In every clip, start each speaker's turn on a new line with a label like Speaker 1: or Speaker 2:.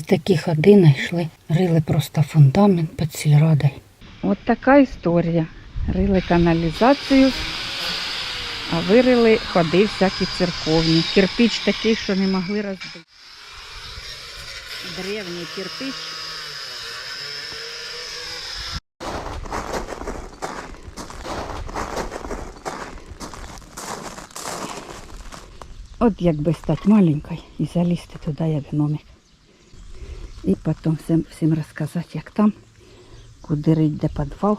Speaker 1: Це такі ходи знайшли. Рили просто фундамент під сільрадою.
Speaker 2: От така історія. Рили каналізацію, а вирили ходи всякі церковні. Кирпіч такий, що не могли розбити. Древній кирпич. От якби стати маленькою і залізти туди, як гномик. І потім всім, всім розказати, як там, куди рить, де підвал.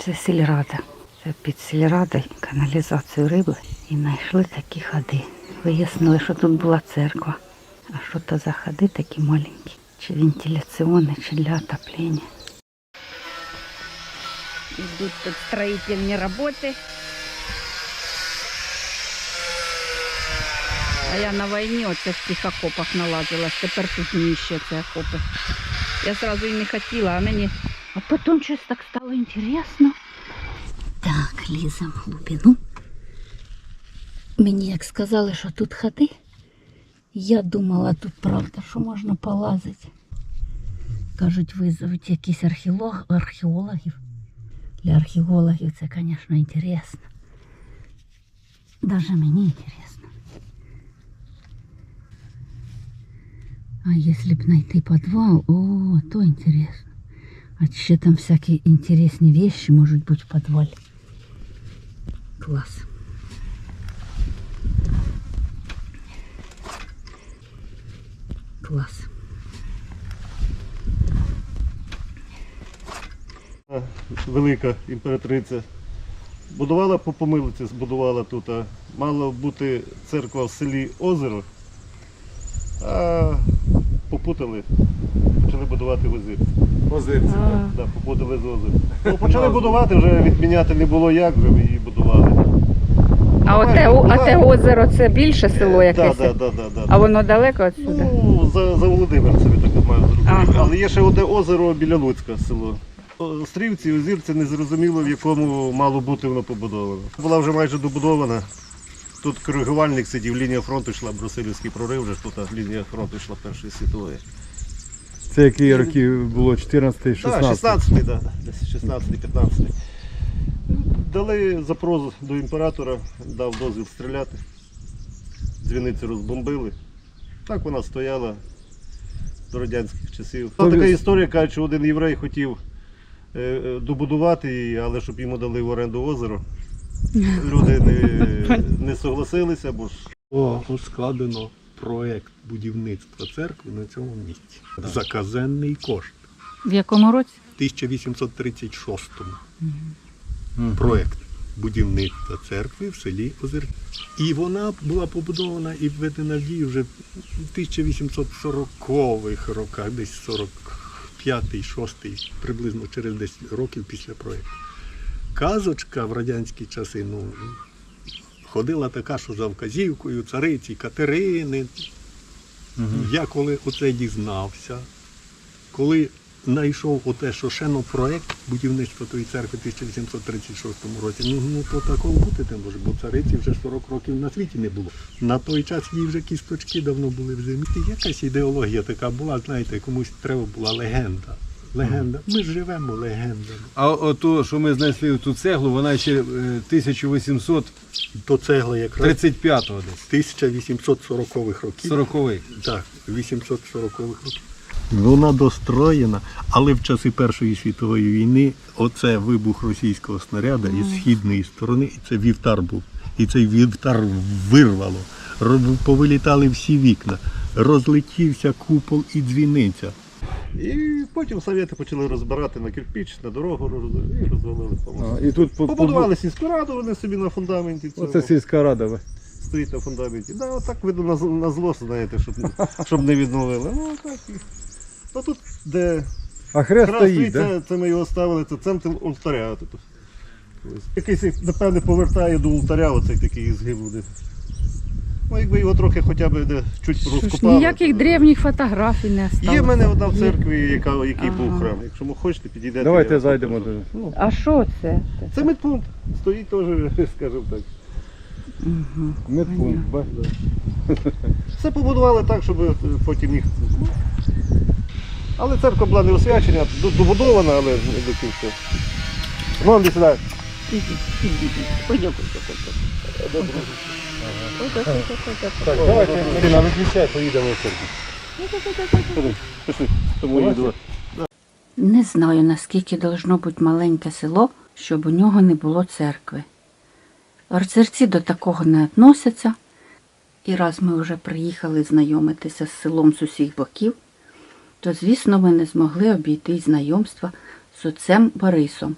Speaker 2: Це сільрада. Це під сільрадою каналізацію риби. І знайшли такі ходи. Вияснили, що тут була церква. А що то за ходи такі маленькі? Чи вентиляційні, чи для отоплення. Йдуть тут строїтельні роботи. А я на війні оце в цих окопах налазилась. Тепер тут ніще ці окопи. Я сразу і не хотіла, а мені. А потім щось так стало інтересно.
Speaker 1: Так, лізем в глибину. Мені як сказали, що тут ходи, я думала, тут правда, що можна полазити. Кажуть, визовуть якісь археолог, археологів. Для археологів це, звісно, інтересно. Даже мені інтересно. А якщо б знайти підвал, о, то інтересно. А ще там всякі інтересні вещи можуть бути в підвалі. Клас. Клас.
Speaker 3: велика імператриця. Будувала по помилці, збудувала тут. а Мала бути церква в селі Озеро, А попутали, почали будувати в Озирці.
Speaker 4: Озерці.
Speaker 3: Да, попутали з озера. Ну, почали будувати, вже відміняти не було як, вже її будували.
Speaker 2: А оте, о- а те озеро це більше село
Speaker 3: Так,
Speaker 2: якесь?
Speaker 3: так, так, так.
Speaker 2: А воно далеко відсюди?
Speaker 3: Ну, за, за Володимирцем я так маю зробити.
Speaker 2: Ага.
Speaker 3: Але є ще одне озеро біля Луцька село. Острівці, озірці не зрозуміло, в якому мало бути воно побудовано. Була вже майже добудована. Тут коригувальник сидів, лінія фронту йшла, Брусилівський прорив, вже ж тут лінія фронту йшла Першої світової.
Speaker 4: Це які роки було? 14
Speaker 3: Так,
Speaker 4: 16
Speaker 3: 16 да, десь 16-15. Дали запрос до імператора, дав дозвіл стріляти. Дзвіниці розбомбили. Так вона стояла до радянських часів. Там така історія каже, що один єврей хотів е, е, добудувати її, але щоб йому дали в оренду озеро. Люди не, не согласилися, бо ж
Speaker 5: О, складено проект будівництва церкви на цьому місці. За казенний кошт.
Speaker 2: В якому році?
Speaker 5: В 1836-му. Проект будівництва церкви в селі Озер. І вона була побудована і введена в дію вже в 1840-х роках, десь 45-й, 6-й, приблизно через 10 років після проекту. Казочка в радянські часи, ну, ходила така, що за вказівкою цариці Катерини. Я коли оце дізнався, коли знайшов оте, ну, проєкт будівництва тої церкви в 1836 році, ну, ну то такого бути не може, бо цариці вже 40 років на світі не було. На той час їй вже кісточки давно були в землі. Якась ідеологія така була, знаєте, комусь треба була легенда. Легенда. Ми ж живемо легендами.
Speaker 4: А ото, що ми знайшли ту цеглу, вона ще е, 1835
Speaker 5: То цегла якраз
Speaker 4: десь.
Speaker 5: 1840-х років.
Speaker 4: 40-й.
Speaker 5: Так, 840-х років. Вона достроєна, але в часи Першої світової війни оце вибух російського снаряда із східної сторони, і це вівтар був. І цей вівтар вирвало. Повилітали всі вікна, розлетівся купол і дзвіниця.
Speaker 3: І потім совєти почали розбирати на кирпіч, на дорогу роз- і розвалили повністю.
Speaker 4: І тут по- по-
Speaker 3: Побудували сільську раду, вони собі на фундаменті цього.
Speaker 4: Оце сільська рада. ви.
Speaker 3: стоїть на фундаменті. Да, отак видно на, зл- на зло, знаєте, щоб, щоб не відновили. Ну так. і- Ну тут, де
Speaker 4: А хрест
Speaker 3: хрест
Speaker 4: стоїть,
Speaker 3: стоїть,
Speaker 4: да?
Speaker 3: це, це ми його ставили, це центр алтаря. Тут. Якийсь, напевне, повертає до алтаря оцей такий згиб буде. Ну, якби його трохи хоча б де чуть розкопали.
Speaker 2: ніяких древніх фотографій не осталося.
Speaker 3: Є в мене одна в церкві, яка, який
Speaker 2: Ага.
Speaker 3: був храм. Якщо ви хочете, підійдете.
Speaker 4: Давайте
Speaker 3: я вам
Speaker 4: зайдемо
Speaker 3: покажу.
Speaker 4: туди.
Speaker 3: Ну,
Speaker 2: А що це?
Speaker 3: це медпункт. Стоїть теж, скажімо так.
Speaker 2: Угу.
Speaker 4: Медпункт, бачите?
Speaker 3: Все побудували так, щоб е, потім їх. Але церква була не освячена, д- добудована, але не до кінця. Ну, Андрій, сідай.
Speaker 4: Так, давайте, Марина, виключай, поїдемо в
Speaker 3: їду.
Speaker 2: Не знаю, наскільки должно бути маленьке село, щоб у нього не було церкви. Орцерці до такого не відносяться. І раз ми вже приїхали знайомитися з селом з усіх боків, то, звісно, ми не змогли обійти знайомства з отцем Борисом.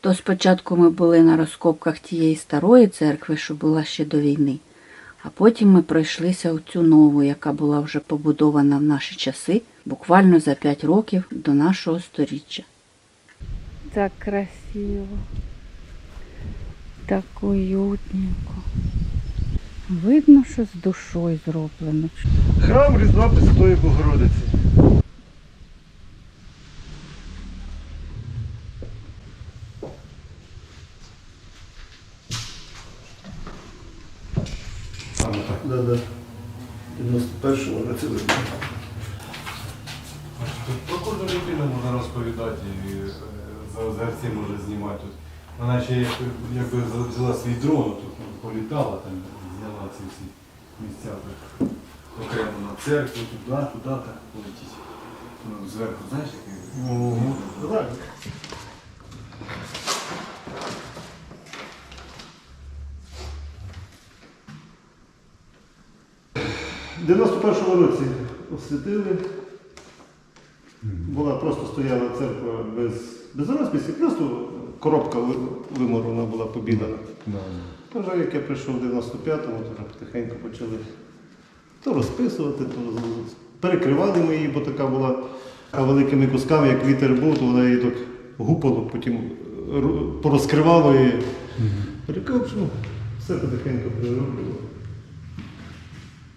Speaker 2: То спочатку ми були на розкопках тієї старої церкви, що була ще до війни, а потім ми пройшлися у цю нову, яка була вже побудована в наші часи, буквально за п'ять років до нашого сторіччя. Так красиво, так уютненько. Видно, що з душою зроблено.
Speaker 3: Храм Різдва Пресвятої Богородиці. Да, да. 91-му році видно.
Speaker 4: Про кожну людину можна розповідати, і е, за озерці знімати тут. Вона ще як, якби взяла свій дрон, тут ну, політала, там зняла ці всі місця так, окремо на церкву, туди, туди так полетіть. Ну, зверху, знаєш, який?
Speaker 3: Так. В 91-му році освятили. Була просто стояла церква без, без розписів, просто коробка ви- була побідана. Та вже як я прийшов в 95-му, то вже потихеньку почали то розписувати, то перекривали ми її, бо така була великими кусками, як вітер був, то вона її так гупало, потім ру- порозкривало і перекопшено. Все потихеньку перероблювало.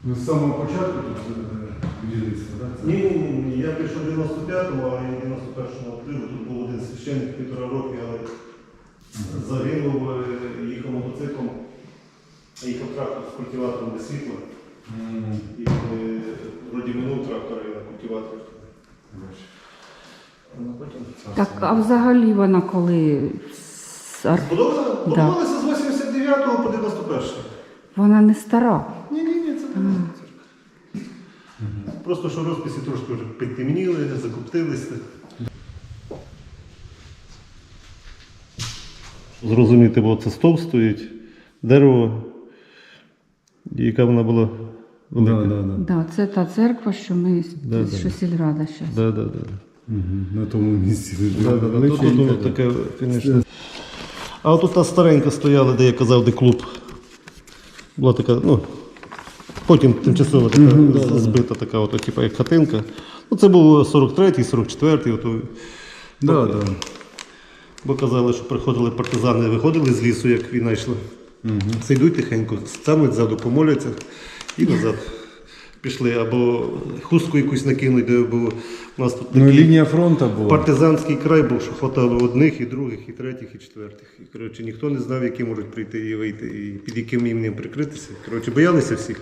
Speaker 4: Ви з самого початку тут е, будівництво, так?
Speaker 3: Ні, ні, ні, ні. Я прийшов 95-му, а я в 91-му відкрив. Тут був один священник півтора роки, але загинув, е, їхав мотоциклом, їхав трактор з культиватором без світла. І е, вроді минув трактор і на культиватор. Ну, потім-
Speaker 2: Так, а взагалі вона коли з ар-
Speaker 3: Будована- Будувалася з 89 по 91.
Speaker 2: вона не стара.
Speaker 3: Просто що розписи трошки вже підтемніли, закоптилися. Зрозуміти, бо це стовп стоїть, дерево, і яка вона була велика.
Speaker 4: Да, да, да.
Speaker 2: Да, це та церква, що ми
Speaker 3: Да, да.
Speaker 2: що сільрада зараз.
Speaker 3: Да, да, да.
Speaker 4: Угу. На тому місці.
Speaker 3: Да, да, да. Тут,
Speaker 4: Величенька,
Speaker 3: воно таке, звісно. А от та старенька стояла, де я казав, де клуб. Була така, ну, потім тимчасово така збита така, от, типу, як хатинка. Ну, це був 43-й, 44-й. От,
Speaker 4: Да, да.
Speaker 3: бо казали, що приходили партизани, виходили з лісу, як війна йшла. Це йдуть тихенько, стануть ззаду, помоляться і назад. Пішли, або хустку якусь накинуть, де бо у нас тут
Speaker 4: Ну, лінія фронту була.
Speaker 3: партизанський край був, що хватало одних, і других, і третіх, і четвертих. І коротше, ніхто не знав, які можуть прийти і вийти, і під яким іменем прикритися. Коротше, боялися всіх.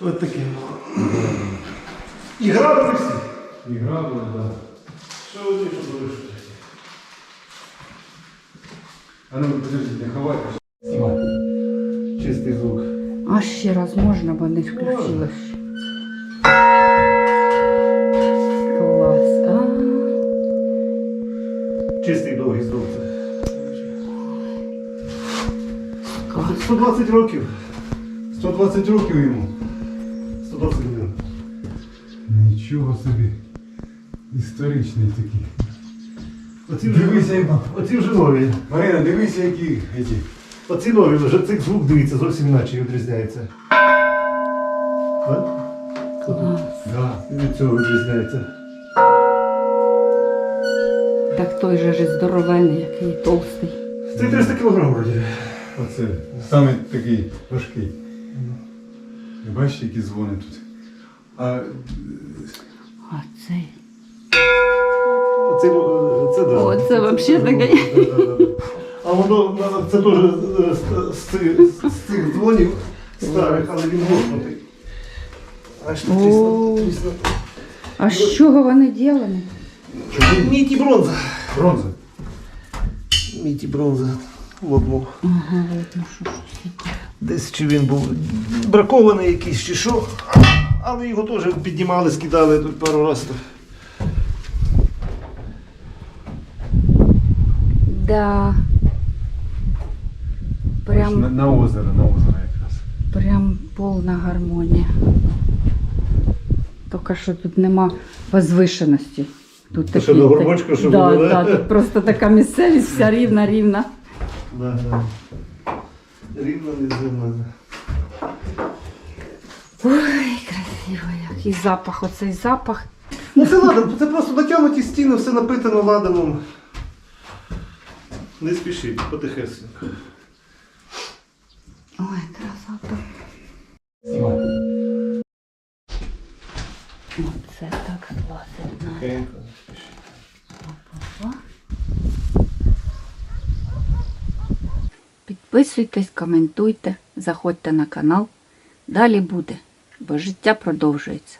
Speaker 3: Ось таке. І грабили всі.
Speaker 4: Ігра була, да.
Speaker 3: Що вони що залишили?
Speaker 4: А ну, подожди, не ховайте.
Speaker 2: Ще раз можна, бо не включилось. Клас. А,
Speaker 3: Чистий довгий
Speaker 2: клас.
Speaker 3: 120 років.
Speaker 4: 120 років йому.
Speaker 3: 120 годин.
Speaker 4: Нічого собі. Історичний такий.
Speaker 3: Оці вже,
Speaker 4: Дивися, яка.
Speaker 3: оці вже нові.
Speaker 4: Марина, дивися, які. які.
Speaker 3: Оці нові вже цей звук дивіться, зовсім іначе відрізняється. Так?
Speaker 4: Да.
Speaker 3: Від цього відрізняється.
Speaker 2: Так той же ж здоровений, який толстий.
Speaker 3: Це 300 кг вроді.
Speaker 4: Оце. Саме такий важкий. Ви Бачите, які дзвони тут. А
Speaker 2: А цей.
Speaker 3: Оце, це, да.
Speaker 2: О, це вообще
Speaker 3: ну,
Speaker 2: таке.
Speaker 3: да, да, да. А воно це теж е, з, з з цих дзвонів старих, але він гопнутий. Аж
Speaker 2: О.
Speaker 3: тісно, тісно.
Speaker 2: А з чого вони ділені?
Speaker 3: Мідь і бронза.
Speaker 4: Бронза.
Speaker 3: Мідь і бронза. Лопнув.
Speaker 2: Ага, видно, що щось.
Speaker 3: Десь чи він був бракований якийсь чи що. Але його теж піднімали, скидали тут пару разів.
Speaker 2: Да.
Speaker 4: На,
Speaker 2: Прям,
Speaker 4: на озеро, на озеро якраз.
Speaker 2: прям повна гармонія. Тільки що тут нема возвишеності. Тут
Speaker 3: що, на горбочку, щоб
Speaker 2: да,
Speaker 3: було, да?
Speaker 2: тут просто така місцевість, вся рівна, рівна.
Speaker 3: Да, да. Рівно не зимно.
Speaker 2: Ой, красиво як. І запах, оцей запах.
Speaker 3: Ну це ладан, це просто натягнуті стіни, все напитано ладаном. Не спішіть, потихесенько.
Speaker 2: Ой, красота. Оце так класить. на. Підписуйтесь, коментуйте, заходьте на канал. Далі буде, бо життя продовжується.